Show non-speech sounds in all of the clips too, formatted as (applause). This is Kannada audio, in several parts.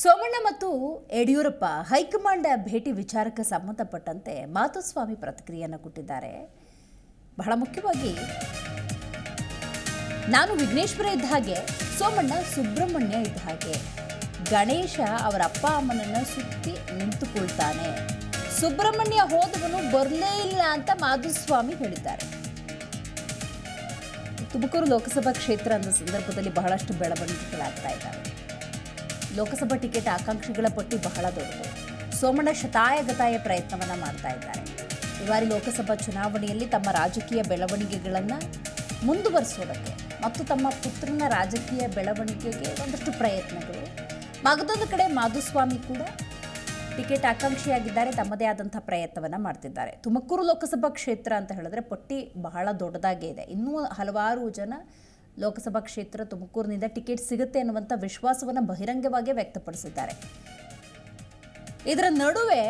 ಸೋಮಣ್ಣ ಮತ್ತು ಯಡಿಯೂರಪ್ಪ ಹೈಕಮಾಂಡ್ ಭೇಟಿ ವಿಚಾರಕ್ಕೆ ಸಂಬಂಧಪಟ್ಟಂತೆ ಮಾಧುಸ್ವಾಮಿ ಪ್ರತಿಕ್ರಿಯೆಯನ್ನು ಕೊಟ್ಟಿದ್ದಾರೆ. ಬಹಳ ಮುಖ್ಯವಾಗಿ ನಾನು ವಿಘ್ನೇಶ್ವರ ಇದ್ದ ಹಾಗೆ, ಸೋಮಣ್ಣ ಸುಬ್ರಹ್ಮಣ್ಯ ಇದ್ದ ಹಾಗೆ, ಗಣೇಶ ಅವರ ಅಪ್ಪ ಅಮ್ಮನನ್ನು ಸುತ್ತಿ ನಿಂತುಕೊಳ್ತಾನೆ. ಸುಬ್ರಹ್ಮಣ್ಯ ಹೋದವನು ಬರಲೇ ಇಲ್ಲ ಅಂತ ಮಾಧುಸ್ವಾಮಿ ಹೇಳಿದ್ದಾರೆ. ತುಮಕೂರು ಲೋಕಸಭಾ ಕ್ಷೇತ್ರ ಅನ್ನೋ ಸಂದರ್ಭದಲ್ಲಿ ಬಹಳಷ್ಟು ಬೆಳವಣಿಗೆಗಳಾಗ್ತಾ ಇದ್ದಾವೆ. ಲೋಕಸಭಾ ಟಿಕೆಟ್ ಆಕಾಂಕ್ಷಿಗಳ ಪಟ್ಟಿ ಬಹಳ ದೊಡ್ಡದು. ಸೋಮಣ್ಣ ಶತಾಯಗತಾಯ ಪ್ರಯತ್ನವನ್ನ ಮಾಡ್ತಾ ಇದ್ದಾರೆ. ಈ ಬಾರಿ ಲೋಕಸಭಾ ಚುನಾವಣೆಯಲ್ಲಿ ತಮ್ಮ ರಾಜಕೀಯ ಬೆಳವಣಿಗೆಗಳನ್ನು ಮುಂದುವರಿಸೋದಕ್ಕೆ ಮತ್ತು ತಮ್ಮ ಪುತ್ರನ ರಾಜಕೀಯ ಬೆಳವಣಿಗೆಗೆ ಒಂದಷ್ಟು ಪ್ರಯತ್ನಗಳು. ಮಗದೊಂದು ಕಡೆ ಮಾಧುಸ್ವಾಮಿ ಕೂಡ ಟಿಕೆಟ್ ಆಕಾಂಕ್ಷಿಯಾಗಿದ್ದಾರೆ, ತಮ್ಮದೇ ಆದಂಥ ಪ್ರಯತ್ನವನ್ನು ಮಾಡ್ತಿದ್ದಾರೆ. ತುಮಕೂರು ಲೋಕಸಭಾ ಕ್ಷೇತ್ರ ಅಂತ ಹೇಳಿದ್ರೆ ಪಟ್ಟಿ ಬಹಳ ದೊಡ್ಡದಾಗೇ ಇದೆ. ಇನ್ನೂ ಹಲವಾರು ಜನ ಲೋಕಸಭಾ ಕ್ಷೇತ್ರ ತುಮಕೂರಿನಿಂದ ಟಿಕೆಟ್ ಸಿಗುತ್ತೆ ಅನ್ನುವಂಥ ವಿಶ್ವಾಸವನ್ನು ಬಹಿರಂಗವಾಗಿ ವ್ಯಕ್ತಪಡಿಸಿದ್ದಾರೆ. ಇದರ ನಡುವೆ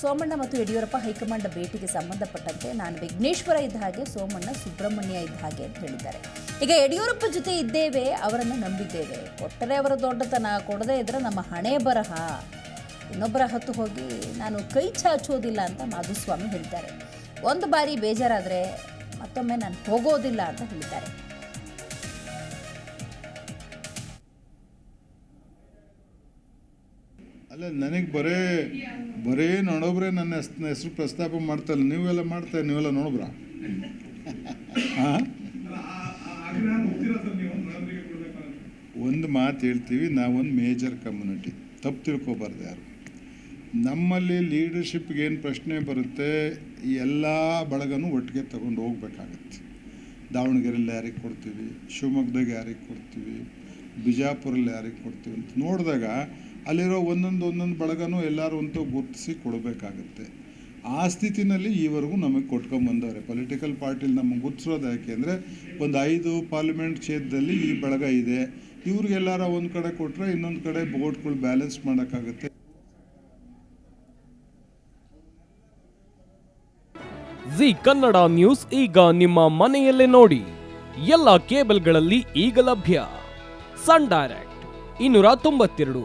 ಸೋಮಣ್ಣ ಮತ್ತು ಯಡಿಯೂರಪ್ಪ ಹೈಕಮಾಂಡ್ ಭೇಟಿಗೆ ಸಂಬಂಧಪಟ್ಟಂತೆ ನಾನು ವಿಘ್ನೇಶ್ವರ ಇದ್ದ ಹಾಗೆ ಸೋಮಣ್ಣ, ಸುಬ್ರಹ್ಮಣ್ಯ ಇದ್ದ ಹಾಗೆ ಅಂತ ಹೇಳಿದ್ದಾರೆ. ಈಗ ಯಡಿಯೂರಪ್ಪ ಜೊತೆ ಇದ್ದೇವೆ, ಅವರನ್ನು ನಂಬಿದ್ದೇವೆ. ಕೊಟ್ಟರೆ ಅವರ ದೊಡ್ಡತನ, ಕೊಡದೇ ಇದ್ರೆ ನಮ್ಮ ಹಣೆ ಬರಹ. ಇನ್ನೊಬ್ಬರ ಹತ್ತು ಹೋಗಿ ನಾನು ಕೈ ಚಾಚೋದಿಲ್ಲ ಅಂತ ಮಾಧುಸ್ವಾಮಿ ಹೇಳ್ತಾರೆ ಒಂದು ಬಾರಿ ಬೇಜಾರಾದರೆ ಮತ್ತೊಮ್ಮೆ ನಾನು ಹೋಗೋದಿಲ್ಲ ಅಂತ ಹೇಳಿದ್ದಾರೆ. ಅಲ್ಲ ನನಗೆ ಬರೇ ಬರೇ ನೋಡೋಬ್ರೆ ನನ್ನ ಹೆಸ್- ಹೆಸರು ಪ್ರಸ್ತಾಪ ಮಾಡ್ತಲ್ಲ ನೀವೆಲ್ಲ ಮಾಡ್ತಾ ನೀವೆಲ್ಲ ನೋಡಬ್ರ? (laughs) ಹಾಂ? ಒಂದು ಮಾತು ಹೇಳ್ತೀವಿ ನಾವೊಂದು ಮೇಜರ್ ಕಮ್ಯುನಿಟಿ. ತಪ್ಪು ತಿಳ್ಕೊಬಾರ್ದು ಯಾರು. ನಮ್ಮಲ್ಲಿ ಲೀಡರ್ಶಿಪ್ಗೆ ಏನು ಪ್ರಶ್ನೆ ಬರುತ್ತೆ ಎಲ್ಲ ಬಳಗನೂ ಒಟ್ಟಿಗೆ ತಗೊಂಡು ಹೋಗ್ಬೇಕಾಗತ್ತೆ. ದಾವಣಗೆರೆಯಲ್ಲಿ ಯಾರಿಗೆ ಕೊಡ್ತೀವಿ ಶಿವಮೊಗ್ಗದಾಗ ಯಾರಿಗೆ ಕೊಡ್ತೀವಿ ಬಿಜಾಪುರಲ್ಲಿ ಯಾರಿಗೆ ಕೊಡ್ತೀವಿ ಅಂತ ನೋಡಿದಾಗ ಅಲ್ಲಿರೋ ಒಂದೊಂದು ಒಂದೊಂದು ಬಳಗನೂ ಎಲ್ಲರೂ ಅಂತೂ ಗುರುತಿಸಿ ಕೊಡಬೇಕಾಗತ್ತೆ. ಆ ಸ್ಥಿತಿನಲ್ಲಿ ಈವರೆಗೂ ನಮಗೆ ಕೊಟ್ಕೊಂಬಂದವ್ರೆ ಪೊಲಿಟಿಕಲ್ ಪಾರ್ಟಿಲಿ ನಮಗೆ ಗುರ್ತಿಸೋದು ಯಾಕೆ ಅಂದರೆ, ಒಂದು ಐದು ಪಾರ್ಲಿಮೆಂಟ್ ಕ್ಷೇತ್ರದಲ್ಲಿ ಈ ಬಳಗ ಇದೆ. ಇವ್ರಿಗೆಲ್ಲಾರ ಒಂದು ಕಡೆ ಕೊಟ್ಟರೆ ಇನ್ನೊಂದು ಕಡೆ ಬೋಟ್ಗಳು ಬ್ಯಾಲೆನ್ಸ್ ಮಾಡೋಕ್ಕಾಗುತ್ತೆ. ಜಿ ಕನ್ನಡ ನ್ಯೂಸ್ ಈಗ ನಿಮ್ಮ ಮನೆಯಲ್ಲೇ ನೋಡಿ. ಎಲ್ಲ ಕೇಬಲ್ಗಳಲ್ಲಿ ಈಗ ಲಭ್ಯ. ಸನ್ ಡೈರೆಕ್ಟ್ ಇನ್ನೂರ ತೊಂಬತ್ತೆರಡು.